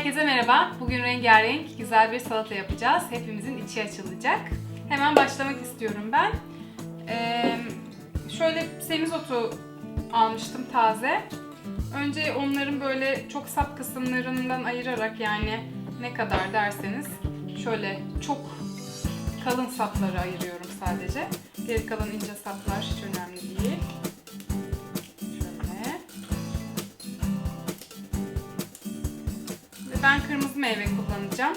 Herkese merhaba. Bugün rengarenk güzel bir salata yapacağız. Hepimizin içi açılacak. Hemen başlamak istiyorum ben. Ee, şöyle semizotu almıştım taze. Önce onların böyle çok sap kısımlarından ayırarak yani ne kadar derseniz şöyle çok kalın sapları ayırıyorum sadece. Geri kalan ince saplar hiç önemli değil. Ben kırmızı meyve kullanacağım.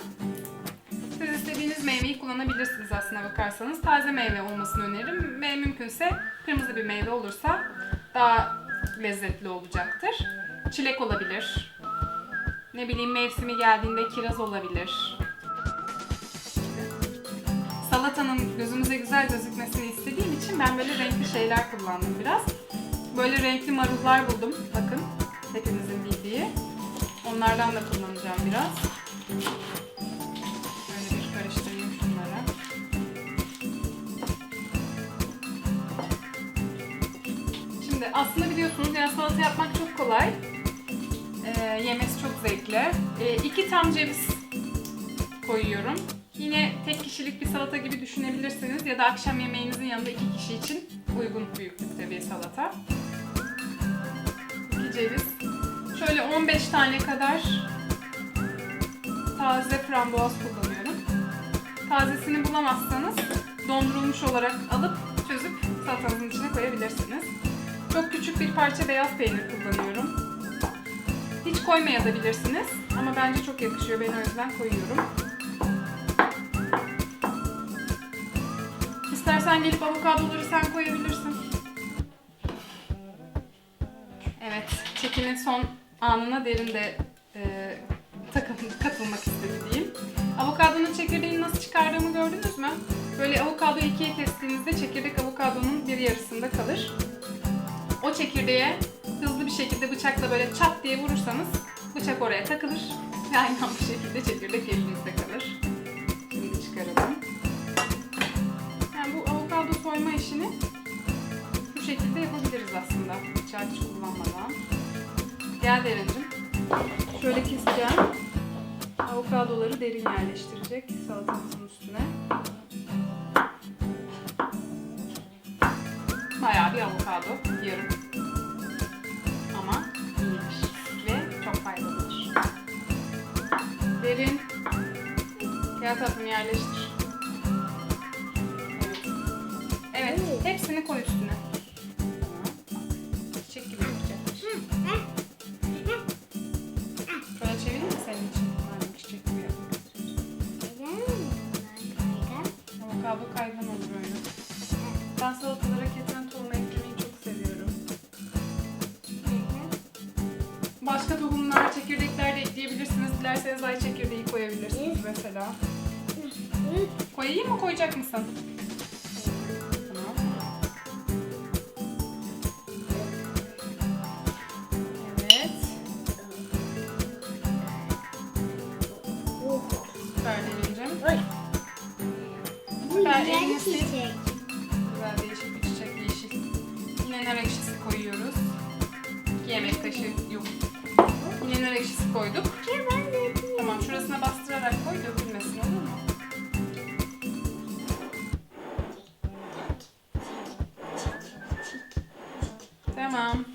Siz istediğiniz meyveyi kullanabilirsiniz aslına bakarsanız. Taze meyve olmasını öneririm ve mümkünse kırmızı bir meyve olursa daha lezzetli olacaktır. Çilek olabilir. Ne bileyim mevsimi geldiğinde kiraz olabilir. Salatanın gözümüze güzel gözükmesini istediğim için ben böyle renkli şeyler kullandım biraz. Böyle renkli marullar buldum. Bakın hepimizin bildiği. Onlardan da kullanacağım biraz. Böyle bir karıştırayım şunları. Şimdi aslında biliyorsunuz yani salata yapmak çok kolay. Ee, yemesi çok zevkli. Ee, iki tam ceviz koyuyorum. Yine tek kişilik bir salata gibi düşünebilirsiniz ya da akşam yemeğinizin yanında iki kişi için uygun büyüklükte bir salata. İki ceviz. Şöyle 15 tane kadar taze frambuaz kullanıyorum. Tazesini bulamazsanız dondurulmuş olarak alıp çözüp salatanızın içine koyabilirsiniz. Çok küçük bir parça beyaz peynir kullanıyorum. Hiç koymayabilirsiniz ama bence çok yakışıyor. Ben o yüzden koyuyorum. İstersen gelip avokadoları sen koyabilirsin. Evet, çekinin son anına derin de e, takıl- katılmak istedi diyeyim. Avokadonun çekirdeğini nasıl çıkardığımı gördünüz mü? Böyle avokadoyu ikiye kestiğinizde çekirdek avokadonun bir yarısında kalır. O çekirdeğe hızlı bir şekilde bıçakla böyle çat diye vurursanız bıçak oraya takılır ve aynen bu şekilde çekirdek elinizde kalır. Şimdi çıkaralım. Yani bu avokado soyma işini bu şekilde yapabiliriz aslında. Bıçağı hiç kullanmadan. Gel Derincim. Şöyle keseceğim. Avokadoları derin yerleştirecek salatamızın üstüne. Bayağı bir avokado yarım. Ama iyidir ve çok faydalıdır. Derin. Gel tatlım yerleştir. Evet. Evet. Hepsini koy üstüne. Başka tohumlar, çekirdekler de ekleyebilirsiniz. Dilerseniz ay çekirdeği koyabilirsiniz mesela. Koyayım mı koyacak mısın? Evet. Süper Derincim. Ben elini sil. Güzel değişik bir çiçek yeşil. Yine nar ekşisi koyuyoruz. İki yemek kaşığı yok. Yine nar ekşisi koyduk. Tamam şurasına bastırarak koy dökülmesin olur mu? Tamam.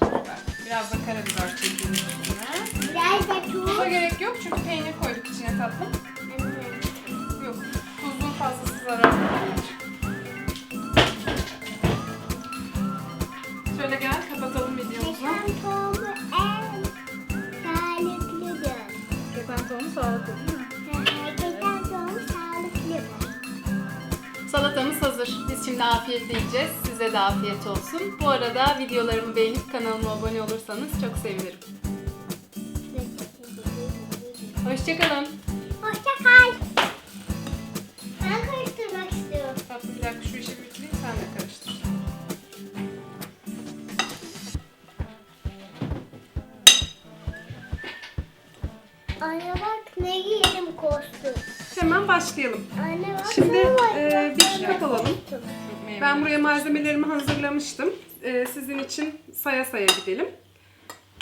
Bak, Biraz da karabiber çekiyoruz üstüne. Tuza gerek yok çünkü peynir koyduk içine tatlım. Yok. Tuzun fazlası zararlı. Şöyle gel kapatalım videomuzu. Tohumu sağlıklı değil mi? Salatamız hazır. Biz şimdi afiyetle yiyeceğiz. Size de afiyet olsun. Bu arada videolarımı beğenip kanalıma abone olursanız çok sevinirim. Hoşçakalın. Anne bak ne giyelim kostüm. Hemen başlayalım. Anne bak Şimdi, e, bir kap alalım. Ben buraya malzemelerimi hazırlamıştım. Ee, sizin için saya saya gidelim.